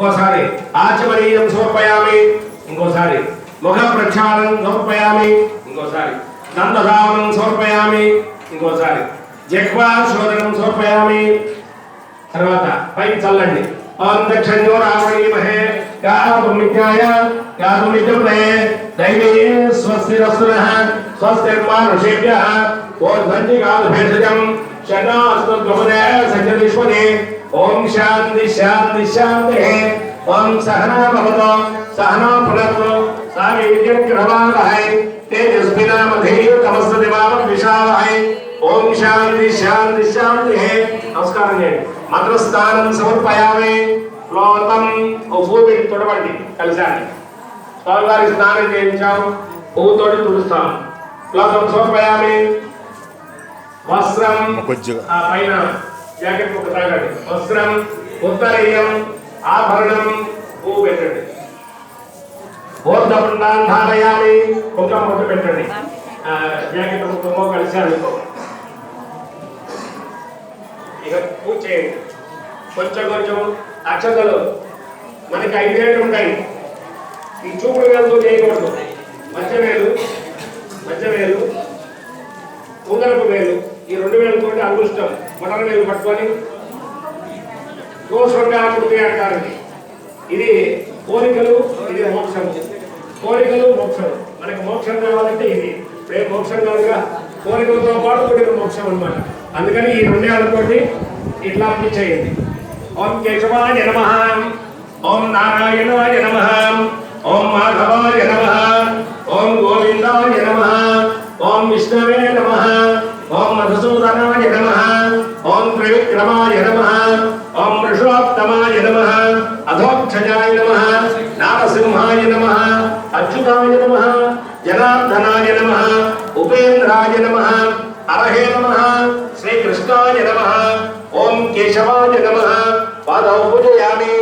ఇంకోసారి ఆచమనీయం సమర్పయామి. ఇంకోసారి ముఖ ప్రక్షాళనం సమర్పయామి. ఇంకోసారి దంతధావనం సమర్పయామి. ఇంకోసారి జగ్వా శోధనం సమర్పయామి. తర్వాత పైకి చల్లండి. ఓం దక్షిణో రావణీమహే గాతుమిత్యాయ గాతుమిత్యే దైవే స్వస్తిరస్తునః ఓ ఓం కాదు భేషజం. శనాస్తు గమనే సజ్జనిష్మనే ఓం శాంతి శాంతి శాంతి. ఓం సహనా భవతో సహనా పునః సామి విద్యం గ్రహవాహై తేజస్వినామధేయ తమస్సు దివామ విషావహై ఓం శాంతి శాంతి శాంతి. నమస్కారం చేయండి. మంత్రస్థానం సమర్పయామి. లోతం పెట్టి తొడవండి. కలిసాన్ని స్వామివారి స్నానం చేయించాం. పువ్వుతోటి తుడుస్తాం. లోతం సమర్పయామి. వస్త్రం పైన జాకెట్ ముక్క తాగండి. వస్త్రం ఉత్తరేయం ఆభరణం పువ్వు పెట్టండి. బోర్ధపుండాన్ని ధారయామి కుంకుమ ముట్టు పెట్టండి. ఆ, జాకెట్ ముక్కమో అనుకో ఇక పూజ చేయండి. కొంచెం కొంచెం అక్షతలు మనకి ఐదేళ్ళు ఉంటాయి. ఈ చూపుడు వేలతో చేయకూడదు. మధ్య వేలు మధ్య వేలు ఉంగరపు వేలు. ఈ రెండు వేలతోటి అదృష్టం మొదటి వేలు పట్టుకొని దోషంగామూర్తి అంటారు. ఇది. కోరికలు ఇది మోక్షం. కోరికలు మోక్షం. మనకి మోక్షం కావాలంటే ఇది. ఇప్పుడే మోక్షం కాదుగా? కోరికలతో పాటు కూడిన మోక్షం అనమాట అందుకని ఈ రెండేళ్ళతోటి ఇట్లా అనిపించేయండి ఓం కేశవాయ నమ. ఓం నారాయణాయ నమ. ఓం మాధవాయ నమ. ఓం గోవిందాయ నమ. ఓం విష్ణవే నమ. ఓం మధుసూదనాయ నమ ఓం త్రివిక్రమాయ నమ ఓం వృషోత్తమాయ నమ అధోక్షజాయ నమ నారసింహాయ నమ అచ్యుతాయ నమ జనార్దనాయ నమ ఉపేంద్రాయ నమ అరహే నమ శ్రీకృష్ణాయ నమ ఓం కేశవాయ నమ పాదౌ పూజయామి